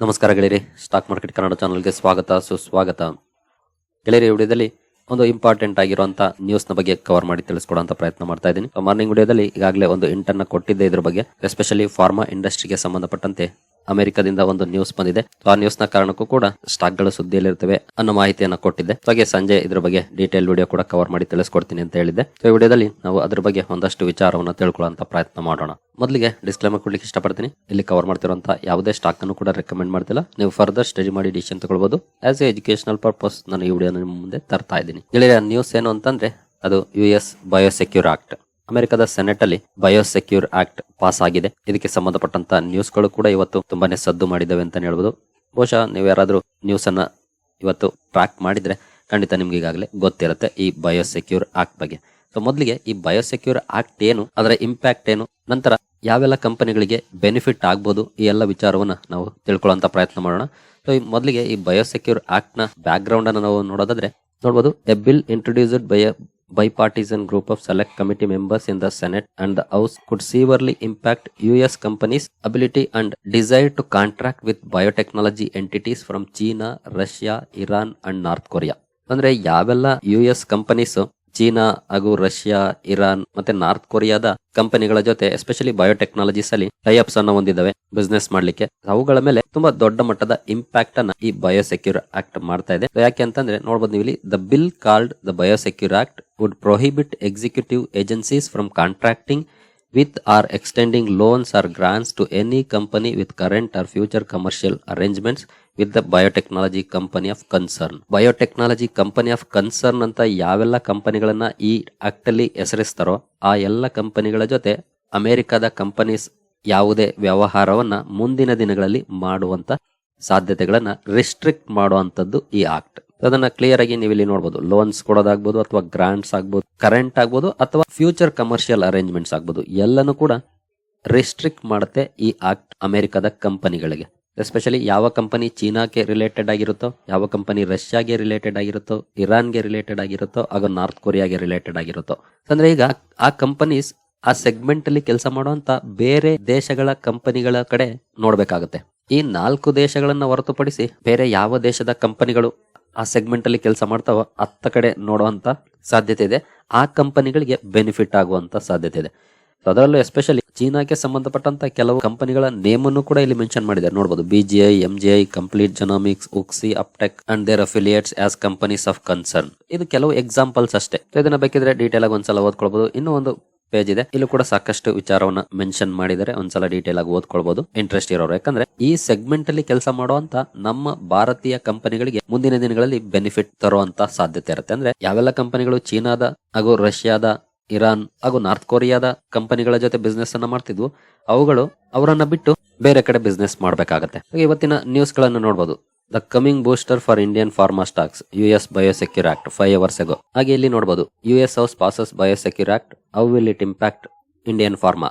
ನಮಸ್ಕಾರ ಗೆಳೆಯರಿ stock market Kannada ಚಾನಲ್ಗೆ ಸ್ವಾಗತ, ಸುಸ್ವಾಗತ. ಗೆಳೆಯರಿ ವಿಡಿಯೋದಲ್ಲಿ ಒಂದು ಇಂಪಾರ್ಟೆಂಟ್ ಆಗಿರುವಂತ ನ್ಯೂಸ್ನ ಬಗ್ಗೆ ಕವರ್ ಮಾಡಿ ತಿಳಿಸ್ಕೊಡುವಂತ ಪ್ರಯತ್ನ ಮಾಡ್ತಾ ಇದ್ದೀನಿ. ಮಾರ್ನಿಂಗ್ ವಿಡಿಯೋದಲ್ಲಿ ಈಗಾಗಲೇ ಒಂದು ಇಂಟರ್ನ ಕೊಟ್ಟಿದ್ದೆ ಇದ್ರ ಬಗ್ಗೆ ಎಸ್ಪೆಷಲಿ ಫಾರ್ಮಾ ಇಂಡಸ್ಟ್ರಿಗೆ ಸಂಬಂಧಪಟ್ಟಂತೆ ಅಮೆರಿಕದಿಂದ ಒಂದು ನ್ಯೂಸ್ ಬಂದಿದೆ. ಆ ನ್ಯೂಸ್ನ ಕಾರಣಕ್ಕೂ ಕೂಡ ಸ್ಟಾಕ್ಗಳು ಸುದ್ದಿಯಲ್ಲಿರ್ತವೆ ಅನ್ನೋ ಮಾಹಿತಿಯನ್ನ ಕೊಟ್ಟಿದ್ದೆ. ಹಾಗೆ ಸಂಜೆ ಇದ್ರ ಬಗ್ಗೆ ಡೀಟೇಲ್ ವಿಡಿಯೋ ಕೂಡ ಕವರ್ ಮಾಡಿ ತಿಳಿಸ್ಕೊಡ್ತೀನಿ ಅಂತ ಹೇಳಿದ್ದೆ. ಸೊ ಈ ವಿಡಿಯೋದಲ್ಲಿ ನಾವು ಅದ್ರ ಬಗ್ಗೆ ಒಂದಷ್ಟು ವಿಚಾರವನ್ನು ತಿಳ್ಕೊಳ್ಳುವಂತ ಪ್ರಯತ್ನ ಮಾಡೋಣ. ಮೊದಲಿಗೆ ಡಿಸ್ಕ್ಲೇಮರ್ ಕೊಡ್ಲಿಕ್ಕೆ ಇಷ್ಟಪಡ್ತೀನಿ. ಇಲ್ಲಿ ಕವರ್ ಮಾಡ್ತಿರುವಂತ ಯಾವುದೇ ಸ್ಟಾಕ್ ಅನ್ನು ಕೂಡ ರೆಕಮೆಂಡ್ ಮಾಡ್ತಿಲ್ಲ. ನೀವು ಫರ್ದರ್ ಸ್ಟಡಿ ಮಾಡಿ ಡಿಸಿಷನ್ ತಗೊಳ್ಬಹುದು ಆಸ್ ಎ ಎಜುಕೇಶನಲ್ ಪರ್ಪಸ್ ನಾನು ಈ ವಿಡಿಯೋ ನಿಮ್ಮ ಮುಂದೆ ತರ್ತಾ ಇದ್ದೀನಿ. ನ್ಯೂಸ್ ಏನು ಅಂತಂದ್ರೆ, ಅದು ಯು ಎಸ್ ಬಯೋಸೆಕ್ಯೂರ್ ಆಕ್ಟ್ ಅಮೆರಿಕದ ಸೆನೆಟ್ ಅಲ್ಲಿ ಬಯೋಸೆಕ್ಯೂರ್ ಆಕ್ಟ್ ಪಾಸ್ ಆಗಿದೆ ಇದಕ್ಕೆ ಸಂಬಂಧಪಟ್ಟಂತ ನ್ಯೂಸ್ಗಳು ಕೂಡ ಇವತ್ತು ತುಂಬಾನೇ ಸದ್ದು ಮಾಡಿದವೆ ಅಂತ ಹೇಳ್ಬೋದು. ಬಹುಶಃ ನೀವು ಯಾರಾದರೂ ನ್ಯೂಸ್ ಅನ್ನ ಇವತ್ತು ಟ್ರ್ಯಾಕ್ ಮಾಡಿದ್ರೆ ಖಂಡಿತ ನಿಮ್ಗೆ ಈಗಾಗಲೇ ಗೊತ್ತಿರುತ್ತೆ ಈ ಬಯೋಸೆಕ್ಯೂರ್ ಆಕ್ಟ್ ಬಗ್ಗೆ. ಸೊ ಮೊದಲಿಗೆ ಈ ಬಯೋಸೆಕ್ಯೂರ್ ಆಕ್ಟ್ ಏನು, ಅದರ ಇಂಪ್ಯಾಕ್ಟ್ ಏನು, ನಂತರ ಯಾವೆಲ್ಲ ಕಂಪನಿಗಳಿಗೆ ಬೆನಿಫಿಟ್ ಆಗ್ಬೋದು, ಈ ಎಲ್ಲ ವಿಚಾರವನ್ನ ನಾವು ತಿಳ್ಕೊಳ್ಳುವಂತ ಪ್ರಯತ್ನ ಮಾಡೋಣ. ಸೊ ಈ ಮೊದಲಿಗೆ ಈ ಬಯೋಸೆಕ್ಯೂರ್ ಆಕ್ಟ್ನ ಬ್ಯಾಕ್ ಗ್ರೌಂಡ್ ಅನ್ನು ನಾವು ನೋಡೋದಾದ್ರೆ ನೋಡಬಹುದು a bill introduced by bipartisan group of select committee members in the Senate and the House could severely impact US companies' ability and desire to contract with biotechnology entities from China, Russia, Iran and North Korea. ಅಂದ್ರೆ ಯಾವೆಲ್ಲ U S companies China, ಹಾಗೂ Russia, Iran, ಮತ್ತೆ north ಕೊರಿಯಾದ ಕಂಪನಿಗಳ ಜೊತೆ especially ಬಯೋಟೆಕ್ನಾಲಜೀಸ್ ಅಲ್ಲಿ ಟೈಅಪ್ಸ್ ಅನ್ನ ಹೊಂದಿದ್ದಾವೆ. Business ಮಾಡ್ಲಿಕ್ಕೆ. ಅವುಗಳ ಮೇಲೆ ತುಂಬಾ ದೊಡ್ಡ ಮಟ್ಟದ ಇಂಪ್ಯಾಕ್ಟ್ ಅನ್ನ ಈ ಬಯೋಸೆಕ್ಯೂರ್ ಆಕ್ಟ್ ಮಾಡ್ತಾ ಇದೆ. ಯಾಕೆ ಅಂತಂದ್ರೆ ನೋಡ್ಬೋದು ನೀವು ಇಲ್ಲಿ the bill called the biosecure act would prohibit executive agencies from contracting with or extending loans or grants to any company with current or future commercial arrangements. With the biotechnology company of concern biotechnology company of concern ಅಂತ ಯಾವೆಲ್ಲ ಕಂಪನಿಗಳನ್ನ ಈ act ಅಲ್ಲಿ ಹೆಸರಿಸ್ತಾರೋ ಆ ಎಲ್ಲ ಕಂಪನಿಗಳ ಜೊತೆ ಅಮೆರಿಕದ companies ಯಾವುದೇ ವ್ಯವಹಾರವನ್ನ ಮುಂದಿನ ದಿನಗಳಲ್ಲಿ ಮಾಡುವಂತ ಸಾಧ್ಯತೆಗಳನ್ನ ರಿಸ್ಟ್ರಿಕ್ಟ್ ಮಾಡುವಂತದ್ದು ಈ ಆಕ್ಟ್ ಅದನ್ನ ಕ್ಲಿಯರ್ ಆಗಿ ನೀವು ಇಲ್ಲಿ ನೋಡಬಹುದು ಲೋನ್ಸ್ ಕೊಡೋದಾಗ್ಬೋದು ಅಥವಾ ಗ್ರಾಂಟ್ಸ್ ಆಗ್ಬೋದು ಕರೆಂಟ್ ಆಗ್ಬೋದು ಅಥವಾ ಫ್ಯೂಚರ್ ಕಮರ್ಷಿಯಲ್ ಅರೇಂಜ್ಮೆಂಟ್ಸ್ ಆಗ್ಬೋದು. ಎಲ್ಲನೂ ಕೂಡ ರಿಸ್ಟ್ರಿಕ್ಟ್ ಮಾಡುತ್ತೆ ಈ ಆಕ್ಟ್ ಅಮೆರಿಕದ ಕಂಪನಿಗಳಿಗೆ ಎಸ್ಪೆಷಲಿ ಯಾವ ಕಂಪನಿ ಚೀನಾಕ್ಕೆ ರಿಲೇಟೆಡ್ ಆಗಿರುತ್ತೋ, ಯಾವ ಕಂಪನಿ ರಷ್ಯಾಗೆ ರಿಲೇಟೆಡ್ ಆಗಿರುತ್ತೋ, ಇರಾನ್ಗೆ ರಿಲೇಟೆಡ್ ಆಗಿರುತ್ತೋ, ಹಾಗೂ ನಾರ್ತ್ ಕೊರಿಯಾಗೆ ರಿಲೇಟೆಡ್ ಆಗಿರುತ್ತೋ. ಅಂದ್ರೆ ಈಗ ಆ ಕಂಪನೀಸ್ ಆ ಸೆಗ್ಮೆಂಟ್ ಅಲ್ಲಿ ಕೆಲಸ ಮಾಡುವಂತ ಬೇರೆ ದೇಶಗಳ ಕಂಪನಿಗಳ ಕಡೆ ನೋಡಬೇಕಾಗುತ್ತೆ. ಈ ನಾಲ್ಕು ದೇಶಗಳನ್ನ ಹೊರತುಪಡಿಸಿ ಬೇರೆ ಯಾವ ದೇಶದ ಕಂಪನಿಗಳು ಆ ಸೆಗ್ಮೆಂಟ್ ಅಲ್ಲಿ ಕೆಲಸ ಮಾಡ್ತಾವೋ ಅತ್ತ ಕಡೆ ನೋಡುವಂತ ಸಾಧ್ಯತೆ ಇದೆ. ಆ ಕಂಪನಿಗಳಿಗೆ ಬೆನಿಫಿಟ್ ಆಗುವಂತ ಸಾಧ್ಯತೆ ಇದೆ. ಅದರಲ್ಲೂ ಎಸ್ಪೆಷಲಿ ಚೀನಾಕ್ಕೆ ಸಂಬಂಧಪಟ್ಟಂತ ಕೆಲವು ಕಂಪನಿಗಳ ನೇಮ್ ಅನ್ನು ಕೂಡ ಇಲ್ಲಿ ಮೆನ್ಷನ್ ಮಾಡಿದ್ದಾರೆ. ನೋಡಬಹುದು BGI MGI complete genomics WuXi AppTec and their affiliates as companies of concern ಇದು ಕೆಲವು ಎಕ್ಸಾಂಪಲ್ಸ್ ಅಷ್ಟೇ. ಇದನ್ನ ಬೇಕಿದ್ರೆ ಡೀಟೇಲ್ ಆಗಿ ಒಂದ್ಸಲ ಓದ್ಕೊಳ್ಬಹುದು ಇನ್ನೂ ಒಂದು ಪೇಜ್ ಇದೆ. ಇಲ್ಲೂ ಕೂಡ ಸಾಕಷ್ಟು ವಿಚಾರವನ್ನ ಮೆನ್ಷನ್ ಮಾಡಿದರೆ ಒಂದ್ಸಲ ಡೀಟೇಲ್ ಆಗಿ ಓದ್ಕೊಳ್ಬಹುದು ಇಂಟ್ರೆಸ್ಟ್ ಇರೋರು. ಯಾಕಂದ್ರೆ ಈ ಸೆಗ್ಮೆಂಟ್ ಅಲ್ಲಿ ಕೆಲಸ ಮಾಡುವಂತ ನಮ್ಮ ಭಾರತೀಯ ಕಂಪನಿಗಳಿಗೆ ಮುಂದಿನ ದಿನಗಳಲ್ಲಿ ಬೆನಿಫಿಟ್ ತರುವಂತ ಸಾಧ್ಯತೆ ಇರುತ್ತೆ. ಅಂದ್ರೆ ಯಾವೆಲ್ಲ ಕಂಪನಿಗಳು ಚೀನಾದ ಹಾಗೂ ರಷ್ಯಾದ ಇರಾನ್ ಹಾಗೂ ನಾರ್ತ್ ಕೊರಿಯಾದ ಕಂಪನಿಗಳ ಜೊತೆ ಬಿಸ್ನೆಸ್ ಅನ್ನ ಮಾಡ್ತಿದ್ವು. ಅವುಗಳು ಅವರನ್ನ ಬಿಟ್ಟು ಬೇರೆ ಕಡೆ ಬಿಸ್ನೆಸ್ ಮಾಡಬೇಕಾಗತ್ತೆ. ಇವತ್ತಿನ ನ್ಯೂಸ್ಗಳನ್ನು ನೋಡಬಹುದು the coming booster for Indian pharma stocks U S biosecure act five hours ago ಹಾಗೆ ಇಲ್ಲಿ ನೋಡಬಹುದು U S house passes biosecure act how will it impact Indian pharma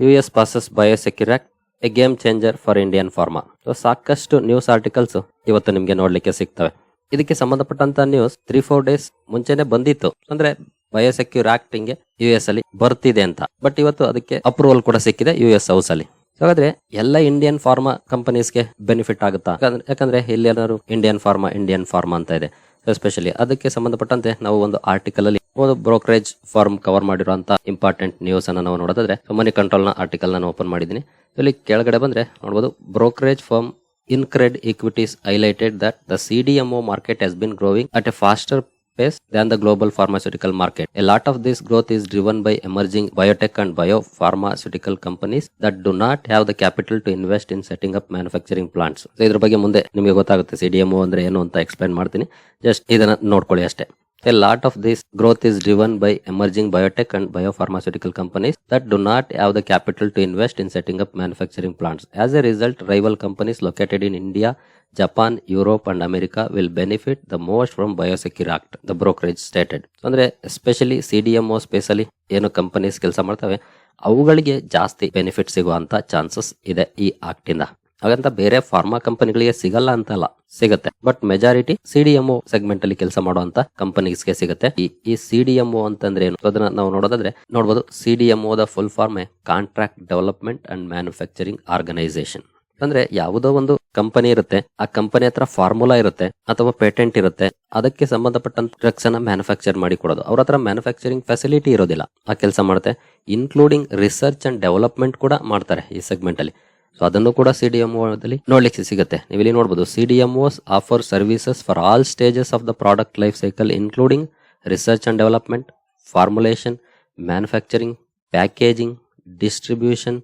U S passes biosecure act a game changer for Indian pharma so ಸಾಕಷ್ಟು news articles ಇವತ್ತು ನಿಮಗೆ ನೋಡ್ಲಿಕ್ಕೆ ಸಿಗ್ತವೆ. ಇದಕ್ಕೆ ಸಂಬಂಧಪಟ್ಟಂತ ನ್ಯೂಸ್ ತ್ರೀ ಫೋರ್ ಡೇಸ್ ಮುಂಚೆನೆ ಬಂದಿತ್ತು. ಅಂದ್ರೆ ಬಯೋಸೆಕ್ಯೂರ್ ಆಕ್ಟ್ ಹಿಂಗೆ ಯು ಎಸ್ ಅಲ್ಲಿ ಬರ್ತಿದೆ ಅಂತ. ಬಟ್ ಇವತ್ತು ಅದಕ್ಕೆ ಅಪ್ರೂವಲ್ ಕೂಡ ಸಿಕ್ಕಿದೆ ಯು ಎಸ್ ಹೌಸ್ ಅಲ್ಲಿ. ಹಾಗಾದ್ರೆ ಎಲ್ಲ ಇಂಡಿಯನ್ ಫಾರ್ಮಾ ಕಂಪನೀಸ್ಗೆ ಬೆನಿಫಿಟ್ ಆಗುತ್ತಾ? ಯಾಕಂದ್ರೆ- ಇಲ್ಲಿ ಏನಾದ್ರು ಇಂಡಿಯನ್ ಫಾರ್ಮಾ ಇಂಡಿಯನ್ ಫಾರ್ಮಾ ಅಂತ ಇದೆ. ಎಸ್ಪೆಷಲಿ ಅದಕ್ಕೆ ಸಂಬಂಧಪಟ್ಟಂತೆ ನಾವು ಒಂದು ಆರ್ಟಿಕಲ್ ಅಲ್ಲಿ ಒಂದು ಬ್ರೋಕರೇಜ್ ಫಾರ್ಮ್ ಕವರ್ ಮಾಡಿರುವಂತ ಇಂಪಾರ್ಟೆಂಟ್ ನ್ಯೂಸ್ ಅನ್ನ ನಾವು ನೋಡೋದಾದ್ರೆ ಮನಿ ಕಂಟ್ರೋಲ್ನ ಆರ್ಟಿಕಲ್ ನಾನು ಓಪನ್ ಮಾಡಿದ್ದೀನಿ. ಇಲ್ಲಿ ಕೆಳಗಡೆ ಬಂದ್ರೆ ನೋಡಬಹುದು brokerage firm InCred equities highlighted that the CDMO market has been growing at a faster pace than the global pharmaceutical market. A lot of this growth is driven by emerging biotech and biopharmaceutical companies that do not have the capital to invest in setting up manufacturing plants. So ಇದ್ರ ಬಗ್ಗೆ ಮುಂದೆ ನಿಮಗೆ ಗೊತ್ತಾಗುತ್ತೆ CDMO ಅಂದ್ರೆ ಏನು ಅಂತ explain ಮಾಡ್ತೀನಿ just ಇದನ್ನ ನೋಡ್ಕೊಳ್ಳಿ ಅಷ್ಟೇ A lot of this growth is driven by emerging biotech and biopharmaceutical companies that do not have the capital to invest in setting up manufacturing plants. As a result, rival companies located in India, Japan, Europe and America will benefit the most from Biosecure Act, the brokerage stated. ಅಂದ್ರೆ especially CDMO, D M know, companies, ಏನು companies ಕೆಲಸ ಮಾಡ್ತವೆ ಅವುಗಳಿಗೆ ಜಾಸ್ತಿ benefit ಸಿಗುವಂತ chances ಇದೆ ಈ act ಇಂದ ಹಾಗಂತ ಬೇರೆ ಫಾರ್ಮಾ ಕಂಪನಿಗಳಿಗೆ ಸಿಗಲ್ಲ ಅಂತ ಅಲ್ಲ ಸಿಗುತ್ತೆ ಬಟ್ ಮೆಜಾರಿಟಿ ಸಿಡಿಎಂಒ ಸೆಗ್ಮೆಂಟ್ ಅಲ್ಲಿ ಕೆಲಸ ಮಾಡುವಂತ ಕಂಪನೀಸ್ಗೆ ಸಿಗುತ್ತೆ. ಈ ಸಿಡಿಎಂಒ ಅಂತಂದ್ರೆ ಏನು? ಅದನ್ನ ನಾವು ನೋಡೋದಾದ್ರೆ ನೋಡಬಹುದು CDMO the full form contract development and manufacturing organisation ಅಂದ್ರೆ ಯಾವುದೋ ಒಂದು ಕಂಪನಿ ಇರುತ್ತೆ, ಆ ಕಂಪನಿ ಹತ್ರ ಫಾರ್ಮುಲಾ ಇರುತ್ತೆ, ಅಥವಾ ಪೇಟೆಂಟ್ ಇರುತ್ತೆ, ಅದಕ್ಕೆ ಸಂಬಂಧಪಟ್ಟಂತ ಡ್ರಗ್ಸ್ ಅನ್ನ ಮ್ಯಾನುಫ್ಯಾಕ್ಚರ್ ಮಾಡಿ ಕೊಡೋದು. ಅವ್ರ ಹತ್ರ ಮ್ಯಾನುಫ್ಯಾಕ್ಚರಿಂಗ್ ಫೆಸಿಲಿಟಿ ಇರೋದಿಲ್ಲ. ಆ ಕೆಲಸ ಮಾಡುತ್ತೆ. ಇನ್ಕ್ಲೂಡಿಂಗ್ ರಿಸರ್ಚ್ ಅಂಡ್ ಡೆವಲಪ್ಮೆಂಟ್ ಕೂಡ ಮಾಡ್ತಾರೆ ಈ ಸೆಗ್ಮೆಂಟ್ ಅಲ್ಲಿ. ಸೊ ಅದನ್ನು ಕೂಡ ಸಿ ಡಿ ಎಂ ದಲ್ಲಿ ನೋಡ್ಲಿಕ್ಕೆ ಸಿಗುತ್ತೆ. ನೀವು ಇಲ್ಲಿ ನೋಡಬಹುದು C D M offer services for all stages of the product life cycle including research and development formulation manufacturing packaging distribution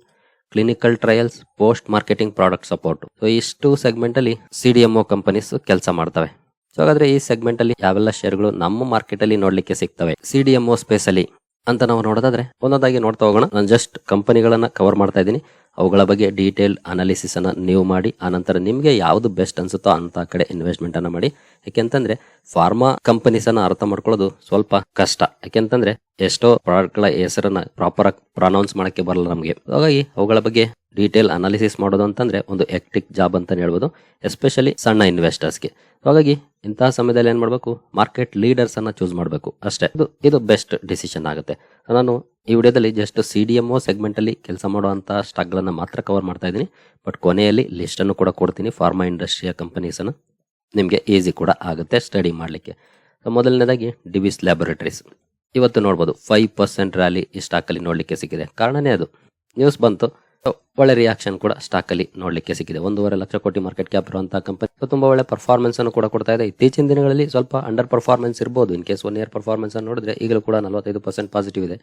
clinical trials post marketing product support so ಇಷ್ಟು segment ಅಲ್ಲಿ C D companies ಕೆಲಸ ಮಾಡ್ತವೆ. So ಹಾಗಾದ್ರೆ ಈ segment ಅಲ್ಲಿ ಯಾವೆಲ್ಲ ಶೇರ್ಗಳು ನಮ್ಮ market ಅಲ್ಲಿ ನೋಡ್ಲಿಕ್ಕೆ ಸಿಗ್ತವೆ? ಸಿ ಡಿ ಸ್ಪೇಸ್ ಅಲ್ಲಿ ಅಂತ ನಾವು ನೋಡೋದಾದ್ರೆ, ಒಂದೊಂದಾಗಿ ನೋಡ್ತಾ ಹೋಗೋಣ. ನಾನು ಜಸ್ಟ್ ಕಂಪನಿಗಳನ್ನ ಕವರ್ ಮಾಡ್ತಾ ಇದ್ದೀನಿ. ಅವುಗಳ ಬಗ್ಗೆ ಡೀಟೇಲ್ ಅನಾಲಿಸಿಸ್ ಅನ್ನ ನೀವು ಮಾಡಿ, ಆನಂತರ ನಿಮಗೆ ಯಾವುದು ಬೆಸ್ಟ್ ಅನಿಸುತ್ತೋ ಅಂಥ ಕಡೆ ಇನ್ವೆಸ್ಟ್ಮೆಂಟನ್ನು ಮಾಡಿ. ಯಾಕೆಂತಂದರೆ ಫಾರ್ಮಾ ಕಂಪನೀಸನ್ನು ಅರ್ಥ ಮಾಡ್ಕೊಳ್ಳೋದು ಸ್ವಲ್ಪ ಕಷ್ಟ. ಯಾಕೆಂತಂದರೆ ಎಷ್ಟೋ ಪ್ರಾಡಕ್ಟ್ಗಳ ಹೆಸರನ್ನು ಪ್ರಾಪರಾಗಿ ಪ್ರೊನೌನ್ಸ್ ಮಾಡೋಕ್ಕೆ ಬರಲ್ಲ ನಮಗೆ. ಹಾಗಾಗಿ ಅವುಗಳ ಬಗ್ಗೆ ಡೀಟೇಲ್ ಅನಾಲಿಸಿಸ್ ಮಾಡೋದು ಅಂತಂದರೆ ಒಂದು ಎಕ್ಟಿಕ್ ಜಾಬ್ ಅಂತ ಹೇಳ್ಬೋದು ಎಸ್ಪೆಷಲಿ ಸಣ್ಣ ಇನ್ವೆಸ್ಟರ್ಸ್ಗೆ ಹಾಗಾಗಿ ಇಂತಹ ಸಮಯದಲ್ಲಿ ಏನು ಮಾಡಬೇಕು? ಮಾರ್ಕೆಟ್ ಲೀಡರ್ಸ್ ಅನ್ನ ಚೂಸ್ ಮಾಡಬೇಕು. ಅಷ್ಟೇ. ಇದು ಇದು ಬೆಸ್ಟ್ ಡಿಸಿಷನ್ ಆಗುತ್ತೆ. ನಾನು ಈ ವಿಡಿಯೋದಲ್ಲಿ just C D M segment ಅಲ್ಲಿ ಕೆಲಸ ಮಾಡುವಂತ ಸ್ಟಾಕ್ ಗಳನ್ನ ಮಾತ್ರ ಕವರ್ ಮಾಡ್ತಾ ಇದ್ದೀನಿ. ಬಟ್ ಕೊನೆಯಲ್ಲಿ ಲಿಸ್ಟ್ ಅನ್ನು ಕೂಡ ಕೊಡ್ತೀನಿ. ಫಾರ್ಮಾ ಇಂಡಸ್ಟ್ರಿಯ ಕಂಪನೀಸ್ ಅನ್ನ. ನಿಮಗೆ ಈಸಿ ಕೂಡ ಆಗುತ್ತೆ ಸ್ಟಡಿ ಮಾಡಲಿಕ್ಕೆ. ಮೊದಲನೇದಾಗಿ ಡಿವಿಸ್ ಲ್ಯಾಬೊರೇಟರೀಸ್ ಇವತ್ತು ನೋಡ್ಬೋದು ಫೈವ್ ಪರ್ಸೆಂಟ್ ರ್ಯಾಲಿ ಈ ಸ್ಟಾಕ್ ಅಲ್ಲಿ ನೋಡ್ಲಿಕ್ಕೆ ಸಿಕ್ಕಿದೆ. ಕಾರಣನೇ ಅದು. ನ್ಯೂಸ್ ಬಂತು. ಒಳ್ಳೆ ರಿಯಾಕ್ಷನ್ ಕೂಡ ಸ್ಟಾಕ್ ಅಲ್ಲಿ ನೋಡ್ಲಿಕ್ಕೆ ಸಿಕ್ಕಿದೆ. ಒಂದೂವರೆ ಲಕ್ಷ ಕೋಟಿ ಮಾರ್ಕೆಟ್ ಕ್ಯಾಪ್ ಇರುವಂತಹ ಕಂಪನಿ ತುಂಬಾ ಒಳ್ಳೆ ಪರ್ಫಾರ್ಮೆನ್ಸ್ ಅನ್ನು ಕೂಡ ಕೊಡ್ತಾ ಇದೆ. ಇತ್ತೀಚಿನ ದಿನಗಳಲ್ಲಿ ಸ್ವಲ್ಪ ಅಂಡರ್ ಪರ್ಫಾರ್ಮೆನ್ಸ್ ಇರಬಹುದು in case one year performance ಅನ್ನು ನೋಡಿದ್ರೆ ಈಗಲೂ ಕೂಡ ನಲವತ್ತೈದು ಪರ್ಸೆಂಟ್ ಪಾಸಿಟಿವ್ ಇದೆ.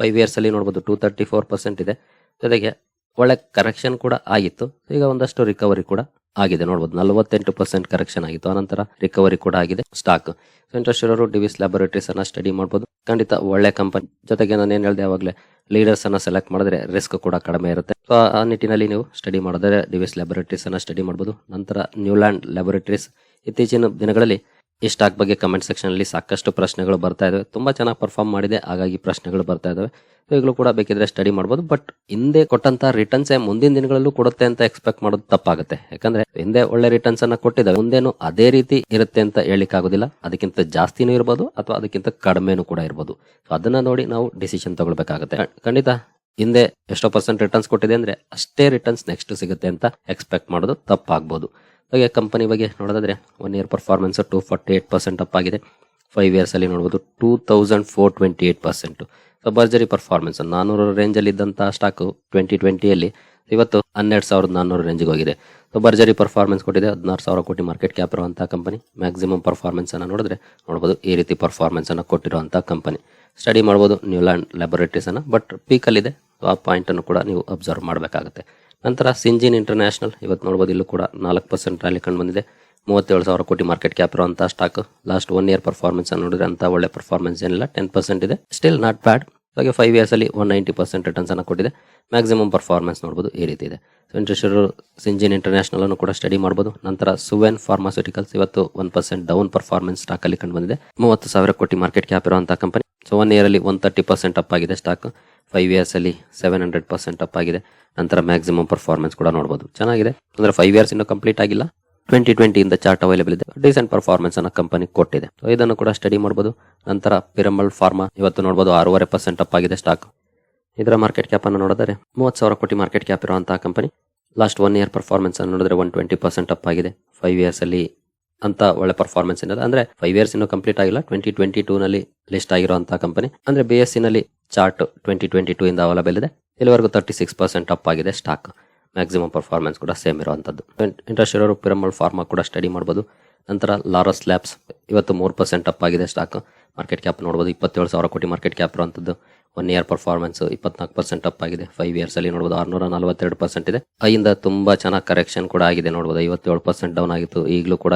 ಫೈವ್ ಇಯರ್ಸ್ ಅಲ್ಲಿ ನೋಡಬಹುದು ಟೂ ತರ್ಟಿ ಫೋರ್ ಪರ್ಸೆಂಟ್ ಇದೆ. ಜೊತೆಗೆ ಒಳ್ಳೆ ಕರೆಕ್ಷನ್ ಕೂಡ ಆಗಿತ್ತು. ಈಗ ಒಂದಷ್ಟು ರಿಕವರಿ ಕೂಡ ಆಗಿದೆ. ನೋಡಬಹುದು ನಲವತ್ತೆಂಟು ಪರ್ಸೆಂಟ್ ಕರೆಕ್ಷನ್ ಆಗಿತ್ತು. ಆನಂತರ ರಿಕವರಿ ಕೂಡ ಆಗಿದೆ ಸ್ಟಾಕ್ ಇಂಟ್ರೆಸ್ಟ್ ಇರೋರು ಡಿವಿಸ್ ಲ್ಯಾಬೊರೇಟರೀಸ್ ಅನ್ನ ಸ್ಟಡಿ ಮಾಡಬಹುದು ಖಂಡಿತ ಒಳ್ಳೆ ಕಂಪನಿ ಜೊತೆಗೆ ನಾನು ಏನ್ ಹೇಳಿದೆ ಯಾವಾಗಲೇ ಲೀಡರ್ಸ್ ಅನ್ನ ಸೆಲೆಕ್ಟ್ ಮಾಡಿದ್ರೆ ರಿಸ್ಕ್ ಕೂಡ ಕಡಿಮೆ ಇರುತ್ತೆ. ಆ ನಿಟ್ಟಿನಲ್ಲಿ ನೀವು ಸ್ಟಡಿ ಮಾಡಿದರೆ ಡಿವಿಎಸ್ ಲ್ಯಾಬೊರೇಟರೀಸ್ ಅನ್ನ ಸ್ಟಡಿ ಮಾಡಬಹುದು ನಂತರ ನ್ಯೂಲ್ಯಾಂಡ್ ಲ್ಯಾಬೊರೇಟರೀಸ್ ಇತ್ತೀಚಿನ ದಿನಗಳಲ್ಲಿ ಈ ಸ್ಟಾಕ್ ಬಗ್ಗೆ ಕಮೆಂಟ್ ಸೆಕ್ಷನಲ್ಲಿ ಸಾಕಷ್ಟು ಪ್ರಶ್ನೆಗಳು ಬರ್ತಾ ಇದ್ದಾವೆ ತುಂಬ ಚೆನ್ನಾಗಿ ಪರ್ಫಾರ್ಮ್ ಮಾಡಿದೆ, ಹಾಗಾಗಿ ಪ್ರಶ್ನೆಗಳು ಬರ್ತಾ ಇದ್ದಾವೆ ಈಗಲೂ ಕೂಡ ಬೇಕಿದ್ರೆ ಸ್ಟಡಿ ಮಾಡಬಹುದು ಬಟ್ ಹಿಂದೆ ಕೊಟ್ಟಂತ ರಿಟರ್ನ್ಸ್ ಮುಂದಿನ ದಿನಗಳಲ್ಲೂ ಕೊಡುತ್ತೆ ಅಂತ ಎಕ್ಸ್ಪೆಕ್ಟ್ ಮಾಡೋದು ತಪ್ಪಾಗುತ್ತೆ. ಯಾಕಂದ್ರೆ ಹಿಂದೆ ಒಳ್ಳೆ ರಿಟರ್ನ್ಸ್ ಅನ್ನ ಕೊಟ್ಟಿದ್ದಾರೆ. ಮುಂದೇನು ಅದೇ ರೀತಿ ಇರುತ್ತೆ ಅಂತ ಆಗೋದಿಲ್ಲ ಅದಕ್ಕಿಂತ ಜಾಸ್ತಿನೂ ಇರ್ಬೋದು, ಅಥವಾ ಅದಕ್ಕಿಂತ ಕಡಿಮೆನೂ ಕೂಡ ಇರ್ಬೋದು. ಸೊ ಅದನ್ನ ನೋಡಿ ನಾವು ಡಿಸಿಷನ್ ತಗೊಳ್ಬೇಕಾಗುತ್ತೆ. ಖಂಡಿತ ಹಿಂದೆ ಎಷ್ಟೋ ಪರ್ಸೆಂಟ್ ರಿಟರ್ನ್ಸ್ ಕೊಟ್ಟಿದೆ ಅಂದ್ರೆ ಅಷ್ಟೇ ರಿಟರ್ನ್ಸ್ ನೆಕ್ಸ್ಟ್ ಸಿಗುತ್ತೆ ಅಂತ ಎಕ್ಸ್ಪೆಕ್ಟ್ ಮಾಡೋದು ತಪ್ಪಾಗ್ಬೋದು. ಹಾಗೆ ಕಂಪನಿ ಬಗ್ಗೆ ನೋಡೋದಾದ್ರೆ one year performance two forty eight percent up ಆಗಿದೆ. ಫೈವ್ ಇಯರ್ಸಲ್ಲಿ ನೋಡ್ಬೋದು two thousand four twenty eight percent so ಬರ್ಜರಿ performance ನಾನ್ನೂರು ರೇಂಜ್ ಅಲ್ಲಿ ಇದ್ದಂತಹ ಸ್ಟಾಕ್ ಟ್ವೆಂಟಿ ಟ್ವೆಂಟಿಯಲ್ಲಿ ಇವತ್ತು ಹನ್ನೆರಡು ಸಾವಿರದ ನಾನ್ನೂರು ರೇಂಜ್ಗೆ ಹೋಗಿದೆ. ಸೊ ಬರ್ಜರಿ ಪರ್ಫಾರ್ಮೆನ್ಸ್ ಕೊಟ್ಟಿದೆ. ಹದಿನಾರು ಸಾವಿರ ಕೋಟಿ ಮಾರ್ಕೆಟ್ ಕ್ಯಾಪ್ ಇರುವಂತಹ ಕಂಪನಿ ಮ್ಯಾಕ್ಸಿಮಮ್ ಪರ್ಫಾರ್ಮೆನ್ಸನ್ನು ನೋಡಿದ್ರೆ ನೋಡ್ಬೋದು ಈ ರೀತಿ ಪರ್ಫಾರ್ಮೆನ್ಸನ್ನು ಕೊಟ್ಟಿರುವಂಥ ಕಂಪನಿ ಸ್ಟಡಿ ಮಾಡಬಹುದು ನ್ಯೂಲ್ಯಾಂಡ್ ಲ್ಯಾಂಡ್ ಅನ್ನ ಬಟ್ ಪೀಕ್ ಅಲ್ಲಿ ಇದೆ ಆ ಪಾಯಿಂಟ್ ಅನ್ನು ಕೂಡ ನೀವು ಅಬ್ಸರ್ವ್ ಮಾಡಬೇಕಾಗುತ್ತೆ. ನಂತರ ಸಿಂಜಿನ್ ಇಂಟರ್ನ್ಯಾಷನಲ್ ಇವತ್ತು ನೋಡಬಹುದು ಇಲ್ಲೂ ಕೂಡ ನಾಲ್ಕು ಪರ್ಸೆಂಟ್ ರ್ಯಾಲಿ ಕಂಡು ಬಂದಿದೆ. ಮೂವತ್ತೇಳು ಸಾವಿರ ಕೋಟಿ ಮಾರ್ಕೆಟ್ ಕ್ಯಾಪ್ ಇರುವಂತಹ stock last one year performance ಅನ್ನು ನೋಡಿದ್ರೆ ಅಂತ ಒಳ್ಳೆ ಪರ್ಫಾರ್ಮೆನ್ಸ್ ಏನಿಲ್ಲ ಟೆನ್ ಪರ್ಸೆಂಟ್ ಇದೆ. ಸ್ಟಿಲ್ ನಾಟ್ ಬ್ಯಾಡ್ ಹಾಗೆ ಫೈವ್ ಇಯರ್ಸ್ ಅಲ್ಲಿ ಒನ್ ನೈಂಟಿ ಪರ್ಸೆಂಟ್ ರಿಟರ್ನ್ಸ್ ಅನ್ನು ಕೊಟ್ಟಿದೆ. ಮ್ಯಾಕ್ಸಿಮಮ್ ಪರ್ಫಾರ್ಮೆನ್ಸ್ ನೋಡಬಹುದು ಈ ರೀತಿ ಇದೆ. ಸೊ ಇಂಟ್ರೆಸ್ಟ್ ಸಿಂಜಿನ್ ಇಂಟರ್ನ್ಯಾಷನಲ್ ಅನ್ನು ಕೂಡ ಸ್ಟಡಿ ಮಾಡಬಹುದು ನಂತರ ಸುವೆನ್ ಫಾರ್ಮಾಸ್ಯೂಟಿಕಲ್ಸ್ ಇವತ್ತು one percent down performance stock ಅಲ್ಲಿ ಕಂಡು ಬಂದಿದೆ. ಮೂವತ್ತು ಸಾವಿರ ಕೋಟಿ ಮಾರ್ಕೆಟ್ ಕ್ಯಾಪ್ ಇರುವಂತಹ ಕಂಪನಿ ಸೊ ಒನ್ ಇಯರಲ್ಲಿ ಒನ್ ತರ್ಟಿ ಪರ್ಸೆಂಟ್ ಅಪ್ ಆಗಿದೆ ಸ್ಟಾಕ್ ಫೈವ್ ಇಯರ್ಸಲ್ಲಿ ಸೆವೆನ್ ಹಂಡ್ರೆಡ್ ಪರ್ಸೆಂಟ್ ಅಪ್ ಆಗಿದೆ. ನಂತರ ಮ್ಯಾಕ್ಸಿಮಮ್ ಪರ್ಫಾರ್ಮೆನ್ಸ್ ಕೂಡ ನೋಡಬಹುದು ಚೆನ್ನಾಗಿದೆ. ಅಂದರೆ ಫೈವ್ ಇಯರ್ಸ್ ಇನ್ನೂ ಕಂಪ್ಲೀಟ್ ಆಗಿಲ್ಲ. ಟ್ವೆಂಟಿ ಇಂದ ಚಾರ್ಟ್ ಅವೈಲೇಬಲ್ ಇದೆ. ಡೀಸೆಂಟ್ ಪರ್ಫಾರ್ಮೆನ್ಸ್ ಅನ್ನ ಕಂಪನಿ ಕೊಟ್ಟಿದೆ. ಸೊ ಇದನ್ನು ಕೂಡ ಸ್ಟಡಿ ಮಾಡಬಹುದು ನಂತರ ಪಿರಮಲ್ ಫಾರ್ಮಾ ಇವತ್ತು ನೋಡಬಹುದು ಆರೂವರೆ ಪರ್ಸೆಂಟ್ ಅಪ್ ಆಗಿದೆ ಸ್ಟಾಕ್ ಇದರ ಮಾರ್ಕೆಟ್ ಕ್ಯಾಪ್ ಅನ್ನು ನೋಡಿದರೆ ಮೂವತ್ತು ಸಾವಿರ ಕೋಟಿ ಮಾರ್ಕೆಟ್ ಕ್ಯಾಪ್ ಇರುವಂತಹ company last one year performance ಅನ್ನು ನೋಡಿದ್ರೆ ಒನ್ ಟ್ವೆಂಟಿ ಪರ್ಸೆಂಟ್ ಅಪ್ ಆಗಿದೆ. ಫೈವ್ ಇಯರ್ಸ್ ಅಲ್ಲಿ ಅಂತ ಒಳ್ಳೆ ಪರ್ಫಾರ್ಮೆನ್ಸ್ ಏನಿದೆ. ಅಂದ್ರೆ ಫೈವ್ ಇಯರ್ಸ್ ಇನ್ನೂ ಕಂಪ್ಲೀಟ್ ಆಗಿಲ್ಲ. ಟ್ವೆಂಟಿ ಟ್ವೆಂಟಿ ಟೂ ನಲ್ಲಿ ಲಿಸ್ಟ್ ಆಗಿರುವಂತಹ ಕಂಪನಿ ಅಂದ್ರೆ ಬಿ ಎಸ್ನಲ್ಲಿ ಚಾರ್ಟ್ ಟ್ವೆಂಟಿ ಟ್ವೆಂಟಿ ಟೂ ಇಂದ ಅವೈಲೇಬಲ್ ಇದೆ. ಇಲ್ಲಿವರೆಗೂ ತರ್ಟಿ ಸಿಕ್ಸ್ ಪರ್ಸೆಂಟ್ ಅಪ್ ಆಗಿದೆ ಸ್ಟಾಕ್ ಮ್ಯಾಕ್ಸಿಮಮ್ ಪರ್ಫಾರ್ಮೆನ್ಸ್ ಕೂಡ ಸೇಮ್ ಇರುವಂತದ್ದು. ಇಂಟ್ರೆಸ್ಟ್ ಇರೋರು ಪಿರಮಲ್ ಫಾರ್ಮಾ ಕೂಡ ಸ್ಟಡಿ ಮಾಡಬಹುದು ನಂತರ ಲಾರಸ್ ಲ್ಯಾಬ್ಸ್ ಇವತ್ತು ಮೂರು ಪರ್ಸೆಂಟ್ ಅಪ್ ಆಗಿದೆ ಸ್ಟಾಕ್ ಮಾರ್ಕೆಟ್ ಕ್ಯಾಪ್ ನೋಡಬಹುದು ಇಪ್ಪತ್ತೇಳು ಸಾವಿರ ಕೋಟಿ ಮಾರ್ಕೆಟ್ ಕ್ಯಾಪ್ ಇರುವಂತದ್ದು. ಒನ್ ಇಯರ್ ಪರ್ಫಾರ್ಮೆನ್ಸ್ ಇಪ್ಪತ್ನಾಲ್ಕು ಪರ್ಸೆಂಟ್ ಅಪ್ ಆಗಿದೆ. ಫೈವ್ ಇಯರ್ಸ್ ಅಲ್ಲಿ ನೋಡಬಹುದು ಆರ್ನೂರ ನಲವತ್ತೆರಡು ಪರ್ಸೆಂಟ್ ಇದೆ. ಐಯಿಂದ ತುಂಬಾ ಚೆನ್ನಾಗಿ ಕರೆಕ್ಷನ್ ಕೂಡ ಆಗಿದೆ ನೋಡಬಹುದು ಐವತ್ತೇಳು ಪರ್ಸೆಂಟ್ ಡೌನ್ ಆಗಿತ್ತು. ಈಗಲೂ ಕೂಡ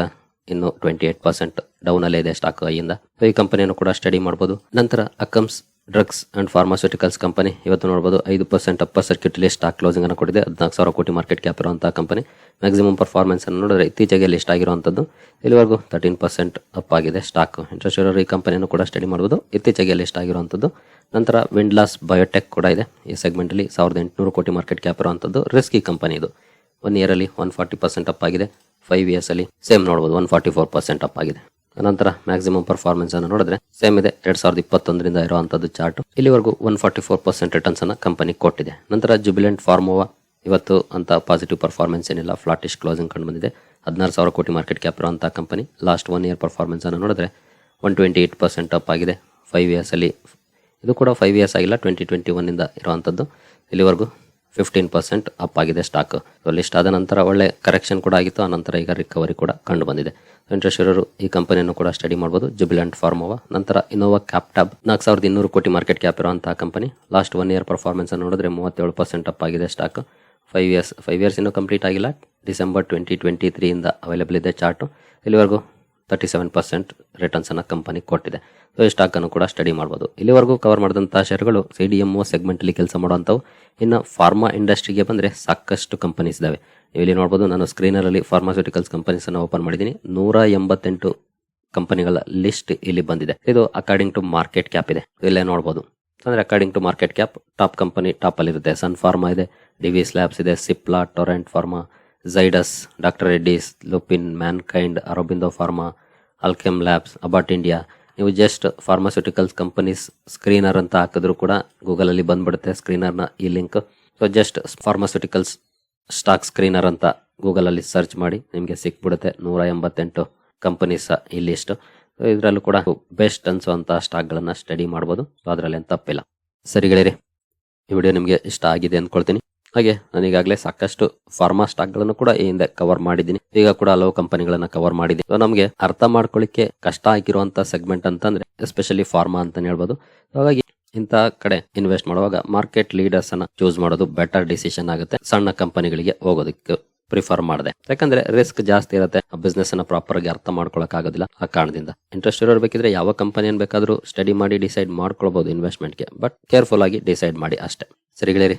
ಇನ್ನು ಟ್ವೆಂಟಿ ಏಟ್ ಪರ್ಸೆಂಟ್ ಡೌನ್ ಅಲ್ಲೇ ಇದೆ ಸ್ಟಾಕ್ ಐಯಿಂದ ಈ ಕಂಪನಿಯನ್ನು ಕೂಡ ಸ್ಟಡಿ ಮಾಡಬಹುದು ನಂತರ Akums drugs and pharmaceuticals company ಇವತ್ತು ನೋಡಬಹುದು ಐದು percent upper circuit list stock closing ಅನ್ನು ಕೊಟ್ಟಿದೆ. ಹದಿನಾಲ್ಕು ಸಾವಿರ ಕೋಟಿ ಮಾರ್ಕೆಟ್ ಕ್ಯಾಪ್ ಇರುವಂತಹ ಕಂಪನಿ ಮ್ಯಾಕ್ಸಿಮಮ್ ಪರ್ಫಾರ್ಮೆನ್ಸ್ ಅನ್ನು ನೋಡಿದ್ರೆ ಇತ್ತೀಚೆಗೆ ಲಿಸ್ಟ್ ಆಗಿರುವಂತದ್ದು. ಇಲ್ಲಿವರೆಗೂ ತರ್ಟೀನ್ ಪರ್ಸೆಂಟ್ ಅಪ್ ಆಗಿದೆ ಸ್ಟಾಕ್ ಇಂಟ್ರೆಸ್ಟ್ ಇರೋರು ಈ ಕಂಪನಿಯನ್ನು ಕೂಡ ಸ್ಟಡಿ ಮಾಡಬಹುದು ಇತ್ತೀಚೆಗೆ ಲಿಸ್ಟ್ ಆಗಿರುವಂತದ್ದು. ನಂತರ ವಿಂಡ್ಲಾಸ್ ಬಯೋಟೆಕ್ ಕೂಡ ಇದೆ. ಈ ಸೆಗ್ಮೆಂಟ್ ಅಲ್ಲಿ ಸಾವಿರದ ಎಂಟುನೂರು ಕೋಟಿ ಮಾರ್ಕೆಟ್ ಕ್ಯಾಪ್ ಇರುವಂತದ್ದು. ರಿಸ್ಕಿ ಕಂಪನಿ ಇದು. ಒನ್ ಇಯರ್ ಅಲ್ಲಿ ಒನ್ ಫಾರ್ಟಿ ಪರ್ಸೆಂಟ್ ಅಪ್ ಆಗಿದೆ. ಫೈವ್ ಇಯರ್ಸ್ ಅಲ್ಲಿ ಸೇಮ್ ನೋಡಬಹುದು one forty four percent up ಆಗಿದೆ. ನಂತರ ಮ್ಯಾಕ್ಸಿಮಮ್ ಪರ್ಫಾರ್ಮೆನ್ಸ್ ಅನ್ನು ನೋಡಿದ್ರೆ ಸೇಮ್ ಇದೆ, ಎರಡ್ ಸಾವಿರದ ಇಪ್ಪತ್ತೊಂದರಿಂದ ಇರುವಂತದ್ದು ಚಾರ್ಟ್ ಇಲ್ಲಿವರೆಗೂ one forty four percent returns ಅನ್ನ ಕಂಪನಿ ಕೊಟ್ಟಿದೆ. ನಂತರ ಜುಬಿಲೆಂಟ್ ಫಾರ್ಮೋವಾ ಇವತ್ತು ಅಂತ ಪಾಸಿಟಿವ್ ಪರ್ಫಾರ್ಮೆನ್ಸ್ ಏನಿಲ್ಲ ಫ್ಲಾಟಿಶ್ ಕ್ಲೋಸಿಂಗ್ ಕಂಡು ಬಂದಿದೆ. ಹದಿನಾರು ಸಾವಿರ ಕೋಟಿ ಮಾರ್ಕೆಟ್ ಕ್ಯಾಪ್ ಇರುವಂತಹ company last one year performance ಅನ್ನು ನೋಡಿದ್ರೆ one twenty eight percent up ಆಗಿದೆ ಫೈವ್ ಇಯರ್ಸಲ್ಲಿ ಇದು ಕೂಡ ಫೈವ್ ಇಯರ್ಸ್ ಆಗಿಲ್ಲ ಟ್ವೆಂಟಿ ಟ್ವೆಂಟಿ ಒನ್ನಿಂದ ಇರುವಂಥದ್ದು ಇಲ್ಲಿವರೆಗೂ ಫಿಫ್ಟೀನ್ ಪರ್ಸೆಂಟ್ ಅಪ್ ಆಗಿದೆ ಸ್ಟಾಕ್ ಲಿಸ್ಟ್ ಆದ ನಂತರ ಒಳ್ಳೆ ಕರೆಕ್ಷನ್ ಕೂಡ ಆಗಿತ್ತು. ಆ ನಂತರ ಈಗ ರಿಕವರಿ ಕೂಡ ಕಂಡು ಬಂದಿದೆ ಇಂಟ್ರೆಸ್ಟ್ ಇರೋರು ಈ ಕಂಪನಿಯನ್ನು ಕೂಡ ಸ್ಟಡಿ ಮಾಡ್ಬೋದು. ಜುಬಿಲೆಂಟ್ ಫಾರ್ಮೋವಾ ನಂತರ ಇನೋವಾ ಕ್ಯಾಪ್ ಟ್ಯಾಬ್ ನಾಲ್ಕು ಸಾವಿರದ ಇನ್ನೂರು ಕೋಟಿ ಮಾರ್ಕೆಟ್ ಕ್ಯಾಪ್ ಇರುವಂತಹ company last one year performance ನೋಡಿದ್ರೆ ಮೂವತ್ತೇಳು ಪರ್ಸೆಂಟ್ ಅಪ್ ಆಗಿದೆ stock five years five years ಇನ್ನೂ ಕಂಪ್ಲೀಟ್ ಆಗಿಲ್ಲ. ಡಿಸೆಂಬರ್ ಟ್ವೆಂಟಿ ಟ್ವೆಂಟಿ ತ್ರೀಯಿಂದ ಅವೈಲೇಬಲ್ ಇದೆ ಚಾರ್ಟು ಇಲ್ಲಿವರೆಗೂ ತರ್ಟಿ ಸೆವೆನ್ ಪರ್ಸೆಂಟ್ ರಿಟರ್ನ್ಸ್ ಅನ್ನ ಕಂಪನಿ ಕೊಟ್ಟಿದೆ. ಸೊ ಈ ಸ್ಟಾಕ್ ಅನ್ನು ಕೂಡ ಸ್ಟಡಿ ಮಾಡ್ಬೋದು. ಇಲ್ಲಿವರೆಗೂ ಕವರ್ ಮಾಡಿದಂತಹ ಶೇರ್ಗಳು C D M O segment ಅಲ್ಲಿ ಕೆಲಸ ಮಾಡುವಂಥವು, ಇನ್ನು ಫಾರ್ಮಾ ಇಂಡಸ್ಟ್ರಿಗೆ ಬಂದ್ರೆ ಸಾಕಷ್ಟು ಕಂಪನೀಸ್ ಇದಾವೆ. ನೀವು ಇಲ್ಲಿ ನೋಡ್ಬೋದು, ನಾನು ಸ್ಕ್ರೀನರಲ್ಲಿ ಫಾರ್ಮಾಸ್ಯೂಟಿಕಲ್ಸ್ ಕಂಪನೀಸ್ ಅನ್ನು ಓಪನ್ ಮಾಡಿದ್ದೀನಿ. ನೂರ ಎಂಬತ್ತೆಂಟು ಕಂಪನಿಗಳ ಲಿಸ್ಟ್ ಇಲ್ಲಿ ಬಂದಿದೆ. ಇದು ಅಕಾರ್ಡಿಂಗ್ ಟು ಮಾರ್ಕೆಟ್ ಕ್ಯಾಪ್ ಇದೆ. ಇಲ್ಲೇ ನೋಡ್ಬೋದು. ಅಂದ್ರೆ according to market cap top company top ಅಲ್ಲಿ ಇರುತ್ತೆ ಸನ್ ಫಾರ್ಮಾ ಇದೆ ಡಿವಿ ಸ್ಲ್ಯಾಬ್ಸ್ ಇದೆ Cipla Torrent pharma Zydus doctor Reddy's Lupin Mankind Aurobindo pharma Alkem labs Abbott India ನೀವು ಜಸ್ಟ್ ಫಾರ್ಮಾಸ್ಯೂಟಿಕಲ್ಸ್ ಕಂಪನೀಸ್ ಸ್ಕ್ರೀನರ್ ಅಂತ ಹಾಕಿದ್ರು ಕೂಡ ಗೂಗಲಲ್ಲಿ ಬಂದ್ಬಿಡುತ್ತೆ ಸ್ಕ್ರೀನರ್ನ ಈ link so just pharmaceuticals stock screener ಅಂತ ಗೂಗಲಲ್ಲಿ ಸರ್ಚ್ ಮಾಡಿ ನಿಮಗೆ ಸಿಕ್ಬಿಡುತ್ತೆ ನೂರ ಎಂಬತ್ತೆಂಟು ಕಂಪನೀಸ್ ಈ ಲಿಸ್ಟ್ ಇದರಲ್ಲೂ ಕೂಡ ಬೆಸ್ಟ್ ಅನಿಸುವಂಥ ಸ್ಟಾಕ್ಗಳನ್ನು ಸ್ಟಡಿ ಮಾಡ್ಬೋದು. ಸೊ ಅದರಲ್ಲಿ ಏನು ತಪ್ಪಿಲ್ಲ. ಸರಿ ಗೆಳೆಯರಿ, ಈ ವಿಡಿಯೋ ನಿಮಗೆ ಇಷ್ಟ ಆಗಿದೆ ಅಂದ್ಕೊಳ್ತೀನಿ ಹಾಗೆ ನಾನು ಈಗಾಗಲೇ ಸಾಕಷ್ಟು ಫಾರ್ಮಾ ಸ್ಟಾಕ್ಗಳನ್ನು ಕೂಡ ಈ ಹಿಂದೆ ಕವರ್ ಮಾಡಿದ್ದೀನಿ. ಈಗ ಕೂಡ ಹಲವು ಕಂಪನಿಗಳನ್ನ ಕವರ್ ಮಾಡಿದ್ದೀನಿ. ನಮಗೆ ಅರ್ಥ ಮಾಡ್ಕೊಳ್ಳಿಕ್ಕೆ ಕಷ್ಟ ಆಗಿರುವಂತ ಸೆಗ್ಮೆಂಟ್ ಅಂತಂದ್ರೆ ಎಸ್ಪೆಷಲಿ ಫಾರ್ಮಾ ಅಂತಾನೆ ಹೇಳ್ಬೋದು. ಹಾಗಾಗಿ ಇಂಥ ಕಡೆ ಇನ್ವೆಸ್ಟ್ ಮಾಡುವಾಗ ಮಾರ್ಕೆಟ್ ಲೀಡರ್ಸ್ ಅನ್ನ ಚೂಸ್ ಮಾಡೋದು ಬೆಟರ್ ಡಿಸಿಷನ್ ಆಗುತ್ತೆ. ಸಣ್ಣ ಕಂಪನಿಗಳಿಗೆ ಹೋಗೋದಕ್ಕೆ ಪ್ರಿಫರ್ ಮಾಡಿದೆ. ಯಾಕಂದ್ರೆ ರಿಸ್ಕ್ ಜಾಸ್ತಿ ಇರುತ್ತೆ. ಆ ಬಿಸ್ನೆಸ್ ಅನ್ನ ಪ್ರಾಪರ್ ಆಗಿ ಅರ್ಥ ಮಾಡ್ಕೊಳಕ್ ಆಗೋದಿಲ್ಲ ಆ ಕಾರಣದಿಂದ. ಇಂಟ್ರೆಸ್ಟ್ ಇರೋರು ಬೇಕಿದ್ರೆ ಯಾವ ಕಂಪನಿಯನ್ನು ಬೇಕಾದ್ರೂ ಸ್ಟಡಿ ಮಾಡಿ ಡಿಸೈಡ್ ಮಾಡ್ಕೊಳ್ಬಹುದು ಇನ್ವೆಸ್ಟ್ಮೆಂಟ್ಗೆ ಬಟ್ ಕೇರ್ಫುಲ್ ಆಗಿ ಡಿಸೈಡ್ ಮಾಡಿ ಅಷ್ಟೇ. ಸರಿ ಗೆಳೆಯರಿ